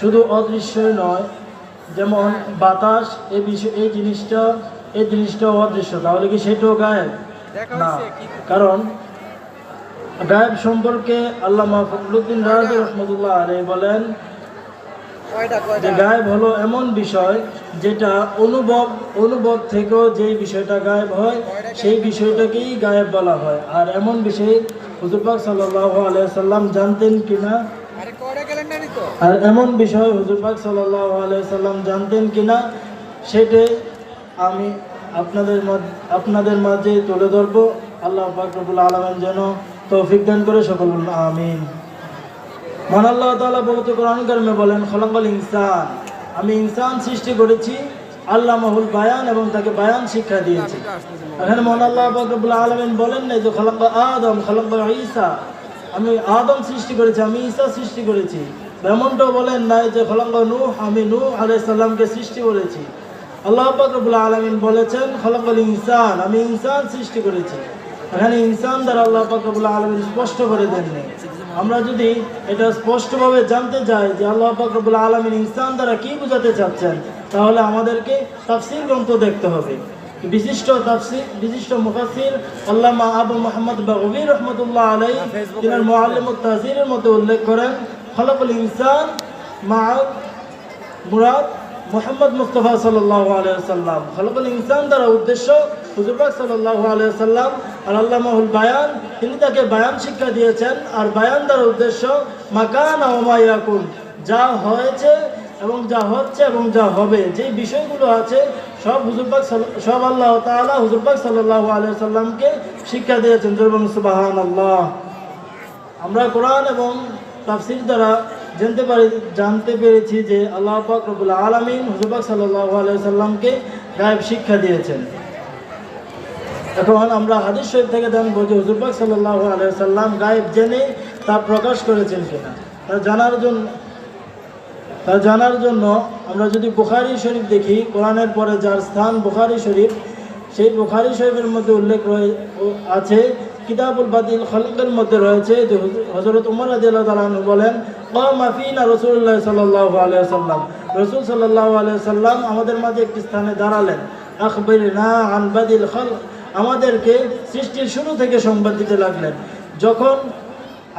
শুধু অদৃশ্যই নয় যেমন বাতাস এই বিষয় এই জিনিসটা এই জিনিসটা অদৃশ্য তাহলে কি সেটাও গায়েব? না। কারণ গায়েব সম্পর্কে আল্লামা ফখরুদ্দিন রাজি রহমতুল্লাহ আলাই বলেন যে গায়েব হলো এমন বিষয় যেটা অনুভব অনুভব থেকেও যেই বিষয়টা গায়েব হয় সেই বিষয়টাকেই গায়েব বলা হয়। আর এমন বিষয় হুজুর পাক সাল্লাহ আলাইসাল্লাম জানতেন কিনা? আর এমন বিষয় হুজুর পাক সাল্লাহ আলাইসাল্লাম জানতেন কিনা সেটাই আমি আপনাদের আপনাদের মাঝে তুলে ধরবো। আল্লাহ পাক রবুল আলমেন যেন তৌফিক দান করে সকল আমিন। মহান আল্লাহ তাআলা পবিত্র কোরআন কারিমে বলেন খলাকাল ইনসান। আমি ইনসান সৃষ্টি করেছি আল্লাহ মাহুল বায়ান এবং তাকে বায়ান শিক্ষা দিয়েছি। এখানে মহান আল্লাহ পাক রব্বুল আলামিন বলেন না যে খলাকা আদম খলাকা ঈসা। আমি আদম সৃষ্টি করেছি, আমি ঈসা সৃষ্টি করেছি। এমনটাও বলেন নাই যে খলাকা নূহ, আমি নূহ আলাইহিস সালামকে সৃষ্টি করেছি। আল্লাহ পাক রব্বুল আলামিন বলেছেন খলাকাল ইনসান, আমি ইনসান সৃষ্টি করেছি। এখানে ইনসান দ্বারা আল্লাহ পাক রব্বুল আলামিন স্পষ্ট করে দেননি। আমরা যদি এটা স্পষ্টভাবে জানতে চাই যে আল্লাহ পাক রব্বুল আলামিন ইনসান দ্বারা কি বোঝাতে চাচ্ছেন, তাহলে আমাদেরকে তাফসির গ্রন্থ দেখতে হবে। বিশিষ্ট তাফসীর, বিশিষ্ট মুফাসসির আল্লামা আবু মোহাম্মদ বাগবী রহমতুল্লাহ আলাই তিনার মুআল্লিমুত তাহসীরের মধ্যে উল্লেখ করেন খলাকুল ইনসান মা মুরাদ মোহাম্মদ মুস্তফা সাল্লাহ আলাইসাল্লাম খলকুল ইনসান দ্বারা উদ্দেশ্য হুজুরবাগ সাল্লাহ আলাইসাল্লাম আর আল্লামাহুল বায়ান, তিনি তাকে বায়ান শিক্ষা দিয়েছেন আর বায়ান দ্বারা উদ্দেশ্য মাকান ওমায়াকুন যা হয়েছে এবং যা হচ্ছে এবং যা হবে, যে বিষয়গুলো আছে, সব হুজুরবাগ সব আল্লাহ তাআলা হুজুরবাগ সাল্লাহ আলাইসাল্লামকে শিক্ষা দিয়েছেন। জরবান সুবাহান আল্লাহ আমরা কোরআন এবং তাফসির দ্বারা জানতে পারি, জানতে পেরেছি যে আল্লাহ পাক রবুল আলমিন হুজুবাক সাল্লাহ গায়েব শিক্ষা দিয়েছেন। এখন আমরা হাদিস শরীফ থেকে জানব যে হুজুরবাক সাল্লাহ আলাইসাল্লাম গায়েব জেনে তা প্রকাশ করেছেন কিনা। তা জানার জন্য তা জানার জন্য আমরা যদি বুখারি শরীফ দেখি, কোরআনের পরে যার স্থান বুখারি শরীফ, সেই বুখারি শরীফের মধ্যে উল্লেখ আছে কিতাবুল বাদিল খলকের মধ্যে রয়েছে যে হজরত উমর আদিল্লাহ তালু বলেন মাফিনা রসুল্লাহ সাল্লাহ আলিয়াল্লাম রসুল সাল্লাহ আলিয়াল্লাম আমাদের মাঝে একটি স্থানে দাঁড়ালেন। আখবর না আনবাদিল খল আমাদেরকে সৃষ্টির শুরু থেকে সংবাদ দিতে লাগলেন। যখন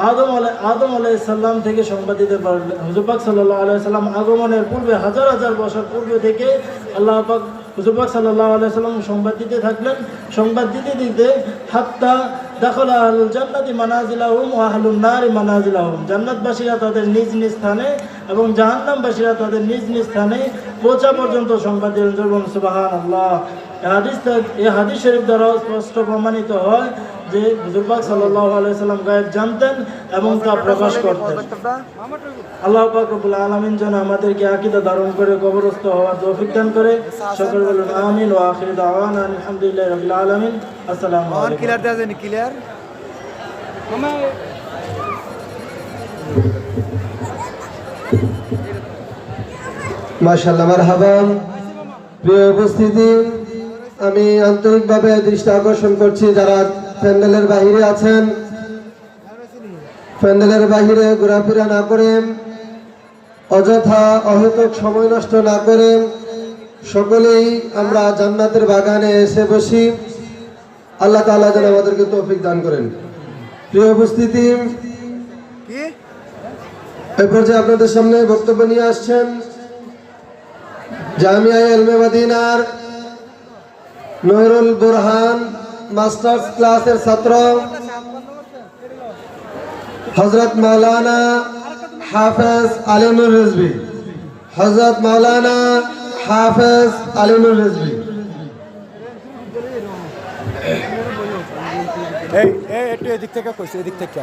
আদম আলাই, আদম আলাইসাল্লাম থেকে সংবাদ দিতে পারলেন হুজুবাক সাল্লাহ আলাইসাল্লাম আগমনের পূর্বে হাজার হাজার বছর পূর্বে থেকে আল্লাহ পাক হুজুবাক সাল্লাহ আলাইসাল্লাম সংবাদ দিতে থাকলেন। সংবাদ দিতে দিতে হাত্তা দাখলা ও তাদের নিজ নিজ স্থানে এবং জাহান্নামবাসীরা তাদের নিজ নিজ স্থানে পর্যন্ত শরীফ দ্বারা স্পষ্ট প্রমাণিত হয় যে হুজুরবাগ সাল্লাহ গায়েব জানতেন এবং তা প্রকাশ করতেন। আল্লাহ পাক রব্বুল আলামিন যেন আমাদেরকে আকীদা ধারণ করে, কবরস্থ হওয়ার তৌফিক দান করে। সকল ওয়া আখির আলহামদুলিল্লাহি আলামিন। আসসালামু আলাইকুম ক্লিয়ার দেওয়া যায়নি ক্লিয়ার মাশাল্লাহ মারহাবা। প্রিয় উপস্থিতি আমি আন্তরিকভাবে দৃষ্টি আকর্ষণ করছি যারা প্যান্ডেলের বাহিরে আছেন। প্যান্ডেলের বাহিরে ঘোরাফেরা না করে অযথা অহেতুক সময় নষ্ট না করে সকলেই আমরা জান্নাতের বাগানে এসে বসি। আল্লাহ তাআলা যেন আমাদেরকে তৌফিক দান করেন। প্রিয় উপস্থিতি এই পর্যায়ে আপনাদের সামনে বক্তব্য নিয়ে আসছেন জামিয়া এলমে মদিনার নহরুল বুরহান মাস্টার্স ক্লাসের ছাত্র হজরত মাওলানা হাফেজ আলিমুল রিজবি হজরত মাওলানা হাফেজ আলিমুল রিজবি এই এদিক থেকে কইছে এদিক থেকে